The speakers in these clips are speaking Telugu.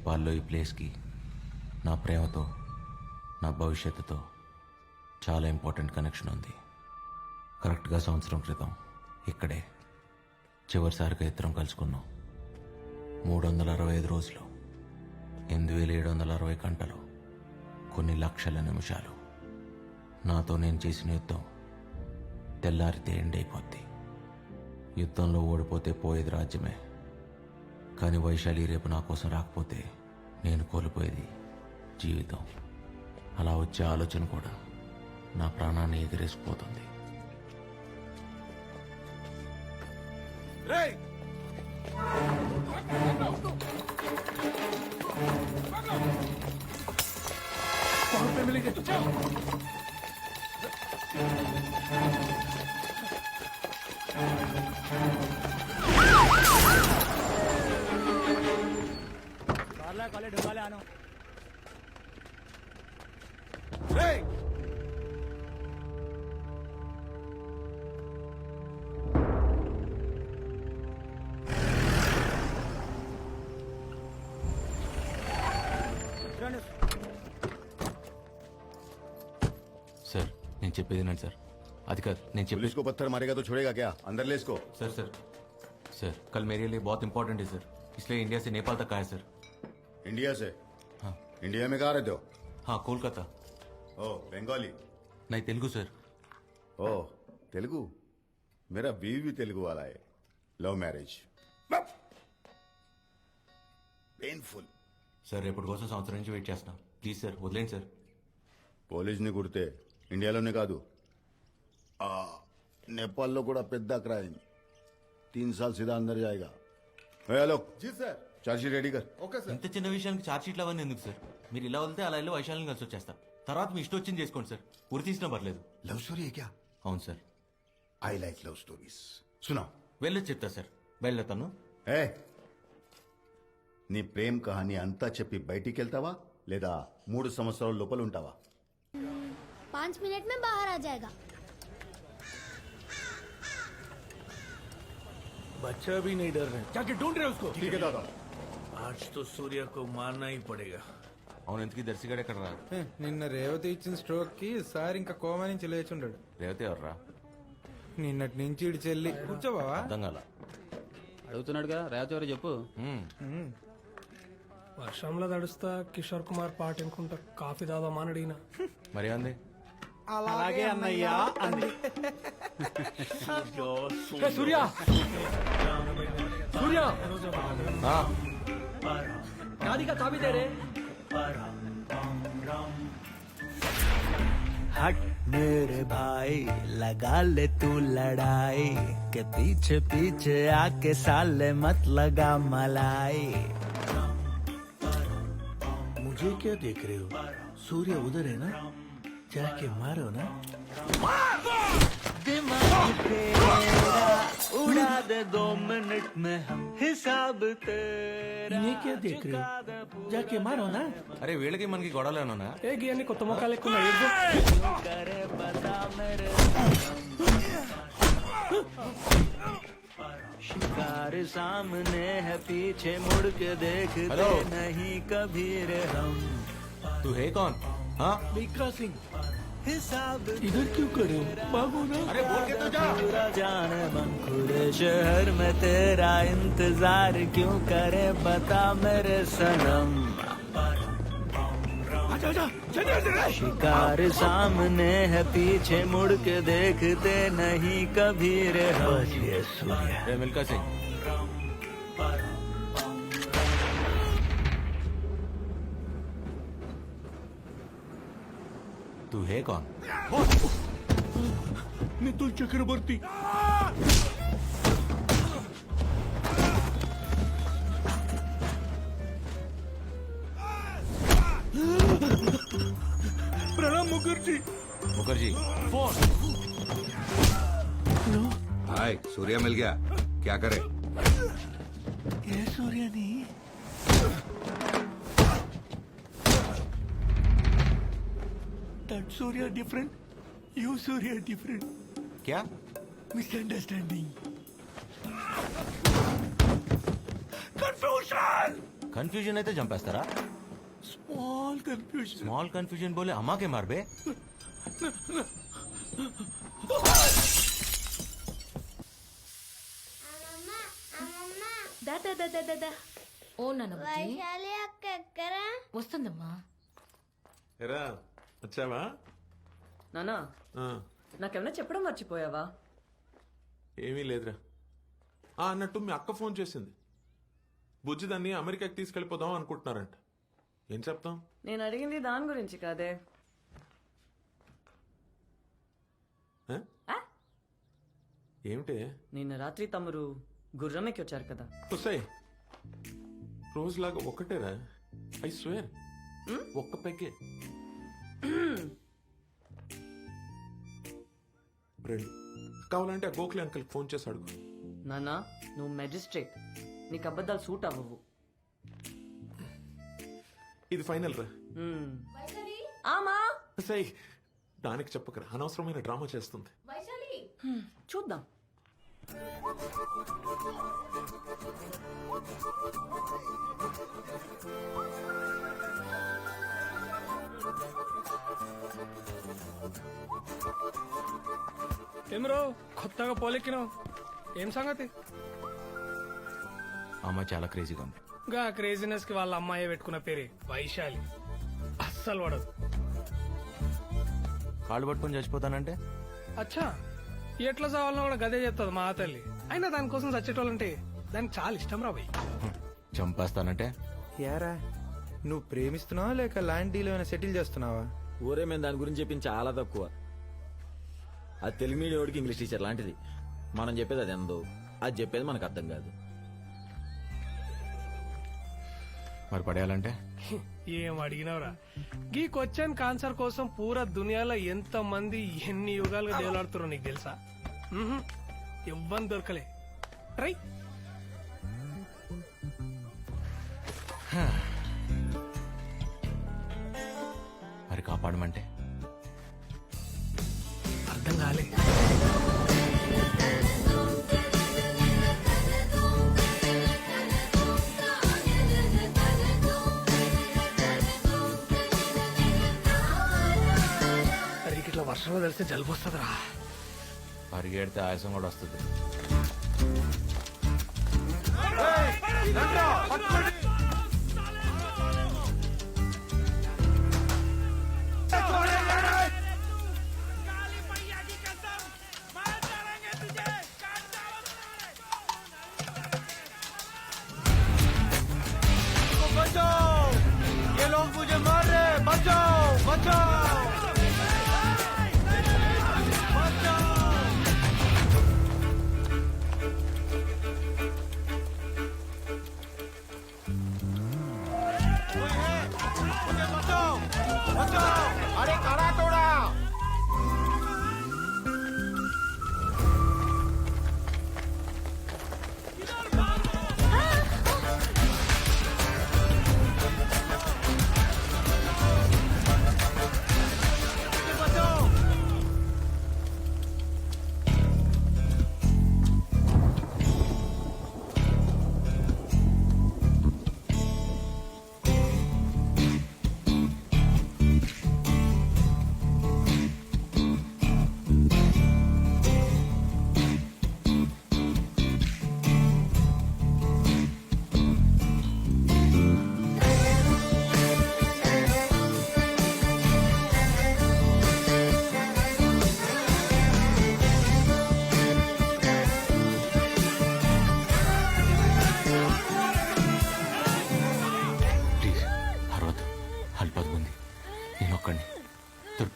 నేపాల్లో ఈ ప్లేస్కి నా ప్రేమతో నా భవిష్యత్తుతో చాలా ఇంపార్టెంట్ కనెక్షన్ ఉంది. కరెక్ట్గా సంవత్సరం క్రితం ఇక్కడే చివరిసారిగా ఇద్దరం కలుసుకున్నాం. మూడు వందల అరవై ఐదు రోజులు ఎనిమిది వేల ఏడు వందల అరవై గంటలు కొన్ని లక్షల నిమిషాలు నాతో నేను చేసిన యుద్ధం తెల్లారితే ఎండ్ అయిపోద్ది. యుద్ధంలో ఓడిపోతే పోయేది రాజ్యమే. కానీ వైశాలి రేపు నా కోసం రాకపోతే నేను కోల్పోయేది జీవితం. అలా వచ్చే ఆలోచన కూడా నా ప్రాణాన్ని ఎగిరేసిపోతుంది. సార్ నేను చెప్పేది ఏంటంటే సార్ అది కాదు నేను చెప్పేది पुलिस को पत्थर मारेगा तो छोड़ेगा क्या अंदर ले इसको सर सर सर कल मेरे लिए बहुत इंपॉर्टेंट है सर इसलिए इंडिया से नेपाल तक आया सर इंडिया से हाँ इंडिया में कहाँ रहते हो हाँ कोलकाता ओ बंगाली नहीं तेलुगु सर ओ तेलुगु मेरा बीवी भी तेलुगु वाला है लव मैरिज पेनफुल సార్ రేపటి కోసం సంవత్సరం నుంచి వెయిట్ చేస్తున్నా ప్లీజ్ సార్ వదిలేండి సార్ పోలీస్ని కుడితే ఇండియాలోనే కాదు ఆ, నేపాల్లో కూడా పెద్ద క్రైమ్ तीन साल सीधा अंदर जाएगा ए, हेलो जी सर चार्जशीट रेडी कर ओके सर ఇంత చిన్న విషయానికి ఛార్జ్ షీట్లు అవన్నీ ఎందుకు సార్ మీరు ఇలా వెళ్తే అలా వెళ్ళి వైశాల్యం కలిసి వచ్చేస్తా తర్వాత మీ ఇష్టం వచ్చింది చేసుకోండి సార్ ఉరి తీసినా పర్లేదు लव स्टोरी है क्या అవును sir I like love stories सुना వెళ్ళొచ్చు చెప్తా సార్ బయలుదేరుతాను ఏ నీ ప్రేమ్ కహాని అంతా చెప్పి బయటికి వెళ్తావా లేదా మూడు సంవత్సరాల లోపల ఉంటావా पाँच मिनट में बाहर आ जाएगा बच्चा भी नहीं डर रहे जाके ढूंढ रहे उसको ठीक है दादा आज तो सूर्य को मारना ही पड़ेगा అవును ఎందుకు దర్శిగాడు ఎక్కడ రా హే, నిన్న రేవతి ఇచ్చిన స్ట్రోక్ కి సార్ ఇంకా కోమా నుంచి లేచుండాడు రేవతి ఎవర్రా నిన్నటి నుంచి ఇటు చెల్లి కూర్చోబావా అర్థం కాల అడుగుతున్నాడుగా రేవతి చెప్పు మ్మ్. వర్షంలో తడుస్తా కిషోర్ కుమార్ పాట అనుకుంటా కాఫీ తాదామా అని అడిగిన మరి అంది అలాగే అన్నయ్యా అంది సూర్య సూర్య गाड़ी का चाबी दे रहे हट मेरे भाई लगा ले तू लड़ाई के पीछे पीछे आके साले मत लगा मलाई। मुझे क्या देख रहे हो? सूर्य उधर है ना? जाके मारो ना। मार! दिमाग तेरा उड़ा दे दो मिनट में हम हिसाब तेरा इन्हें क्या देख रहे हो जाके मारो ना అరే వీళ్ళకి మనకి గొడవలు ఏమన్నా ఏ గియన్ని కొత్త మొక్కలు ఎక్కువ करे बता मेरे शिकार सामने है पीछे मुड़ के देखते हेलो। नहीं कभी रे हम तू है कौन हाँ मिल्खा सिंह हिसाब इधर क्यों हो? भागो ना। अरे बोल के तो जा। जान बंकुरे शहर में तेरा इंतज़ार क्यों करे बता मेरे सनम? आजा आजा चलिए चलिए। शिकार सामने है पीछे मुड़ के देखते नहीं कभी रे हम। ये तू है कौन? मितुल चक्रवर्ती। प्रणाम मुखर्जी। मुखर्जी। फ़ोन हाय सूर्या मिल गया। क्या करे? ये सूर्य नहीं That Surya different, you Surya different. क्या Misunderstanding. Confusion! కన్ఫ్యూజన్ అయితే చంపేస్తారా? స్మాల్ కన్ఫ్యూజన్ స్మాల్ కన్ఫ్యూజన్ బోలే అమ్మాకే మార్బే. దా దా దా దా దా దా. ఓ నాన్న వస్తుందమ్మా. ఎరా వచ్చావా? నానా నాకేమన్నా చెప్పడం మర్చిపోయావా? ఏమీ లేదురా. ఆ, అన్నట్టు మీ అక్క ఫోన్ చేసింది. బుజ్జి దాన్ని అమెరికాకి తీసుకెళ్ళిపోదాం అనుకుంటున్నారంట. ఏం చెప్తాం? నేను అడిగింది దాని గురించి కాదే? ఏమిటి? నిన్న రాత్రి తమరు గుర్రం ఎక్కి వచ్చారు కదా. వస్తాయి రోజులాగా ఒక్కటేరా ఐ స్వేర్. ఒక్క పెగ్గే. రెండు కావాలంటే ఆ గోఖలే అంకల్ ఫోన్ చేసి అడుగు. నానా నువ్వు మెజిస్ట్రేట్ నీకు అబద్ధాలు సూట్ అవ్వవు. ఇది ఫైనల్ రా. మ్మ్. ఆమా? సై దానికి చెప్పకరా. అనవసరమైన డ్రామా చేస్తుంది. చూద్దాం. ఏమ్రో కొత్తగా పోలెక్కినావు. ఏం సంగతి? అమ్మాయి చాలా క్రేజీగా ఉంది. గా క్రేజీనెస్కి వాళ్ళ అమ్మాయి పెట్టుకున్న పేరే వైశాలి. అస్సలు పడదు. కాళ్ళు పట్టుకొని చచ్చిపోతానంటే? అచ్చా ఎట్లా చావాలన్నా కూడా గదే చెప్తుంది మా తల్లి. అయినా దానికోసం చచ్చేటోళ్ళంటే దానికి చాలా ఇష్టం రా భయ్. చంపేస్తానంటే? యారా? నువ్వు ప్రేమిస్తున్నావా లేక ల్యాండ్ డీల్ ఏమైనా సెటిల్ చేస్తున్నావా? ఊరే మేము దాని గురించి చెప్పింది చాలా తక్కువ. అది తెలుగు మీడియం ఇంగ్లీష్ టీచర్ లాంటిది. మనం చెప్పేది అది ఎందో. అది చెప్పేది మనకు అర్థం కాదు. మరి పడేయాలంటే? ఏం అడిగినవరా? ఈ క్వశ్చన్ ఆన్సర్ కోసం పూరా దునియాలో ఎంత మంది ఎన్ని యుగాలుగా దేవులాడుతారో నీకు తెలుసా. ఎవ్వని దొరకలే. ట్రై కాపాడమంటే. అర్థం కాలే. ఇట్లా వర్షంలో తెలిస్తే జలుబు వస్తుందిరా. పరిగెడితే ఆయాసం కూడా వస్తుంది. ప్లీజ్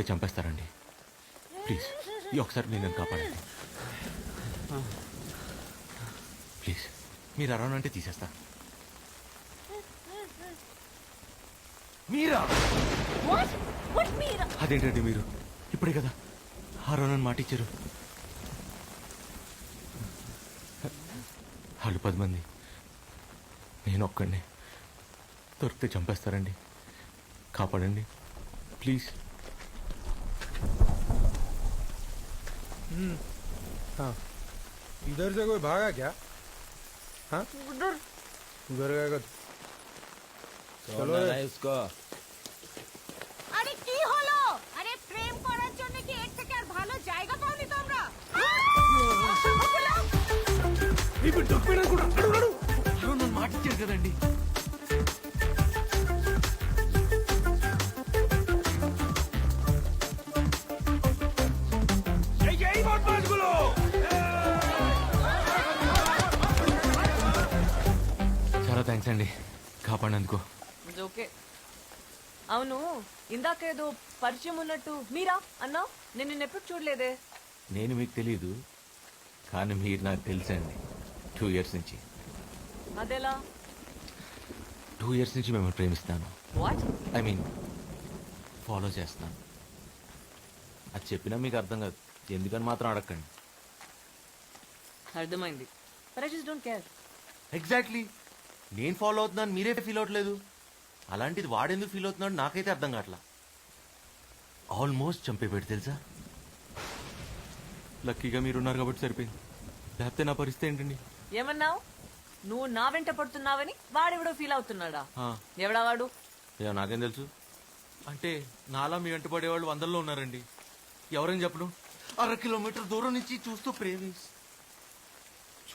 దొరికితే చంపేస్తారండి. ప్లీజ్ ఈ ఒకసారి నేను కాపాడండి. ప్లీజ్ మీరు అరవనంటే తీసేస్తా. మీరా? అదేంటండి మీరు? ఇప్పుడే కదా. అరవనని మాట ఇచ్చారు. వాళ్ళు పది మంది. నేను ఒక్కడిని. దొరికితే చంపేస్తారండి. కాపాడండి. ప్లీజ్ इधर से कोई भागा क्या हाँ उधर गया ఇసుకో আরে কি হলো আরে প্রেম করার জন্য কি এর থেকে আর ভালো জায়গা পাওনি তোমরা ఇప్పుడు దొరికిపోయినా కూడా అడుగు అడుగు నన్ను మాటిచ్చారు కదండి థ్యాంక్స్ అండి. కాపాడినందుకు. ఓకే. అవును ఇందాకేదో పరిచయం ఉన్నట్టు మీరా అన్నా? నేను నిన్న ఎప్పుడు చూడలేదే. నేను మీకు తెలియదు కానీ మీరు నాకు తెలుసండి టూ ఇయర్స్ నుంచి. అదెలా? టూ ఇయర్స్ నుంచి మిమ్మల్ని ప్రేమిస్తాను. వాట్ ఐ మీన్ ఫాలో చేస్తున్నాను అది చెప్పినా మీకు అర్థం కాదు. ఎందుకని మాత్రం అడగండి అర్థమైంది. But I just don't care exactly నేను ఫాలో అవుతున్నాను మీరే ఫీల్ అవ్వట్లేదు. అలాంటిది వాడెందుకు ఫీల్ అవుతున్నాడు నాకైతే అర్థం కావట్లా. ఆల్మోస్ట్ చంపేపెట్టి తెలుసా? లక్కీగా మీరున్నారు కాబట్టి సరిపోయింది. లేకపోతే నా పరిస్థితి ఏంటండి? ఏమన్నావు? నువ్వు నా వెంట పడుతున్నావని వాడెవడో ఫీల్ అవుతున్నాడా? ఆ, ఎవడా వాడు? ఏమో నాకేం తెలుసు. అంటే నాలా మీ వెంట పడేవాళ్ళు వందల్లో ఉన్నారండి. ఎవరని చెప్పను? అర కిలోమీటర్ దూరం నుంచి చూస్తూ ప్రేమిస్.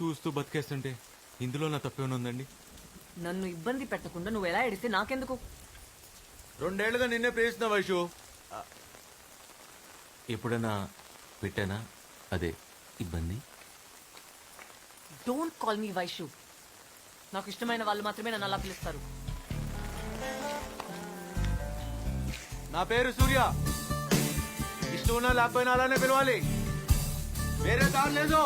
చూస్తూ బతికేస్తుంటే ఇందులో నా తప్పేమైనా ఉందండి? నన్ను ఇబ్బంది పెట్టకుండా నువ్వు ఎలా ఎడితే నాకెందుకు? రెండేళ్ళుగా నిన్నే ప్రేమిస్తున్నా వైషు. ఎప్పుడైనా పెట్టానా? అదే ఇబ్బంది? Don't call me Vaishu. నాకు ఇష్టమైన వాళ్ళు మాత్రమే నన్ను అలా పిలుస్తారు. నా పేరు సూర్య. ఇష్టం ఉన్నా లేకపోయినా అలానే పిలవాలి. వేరే దారి లేదు.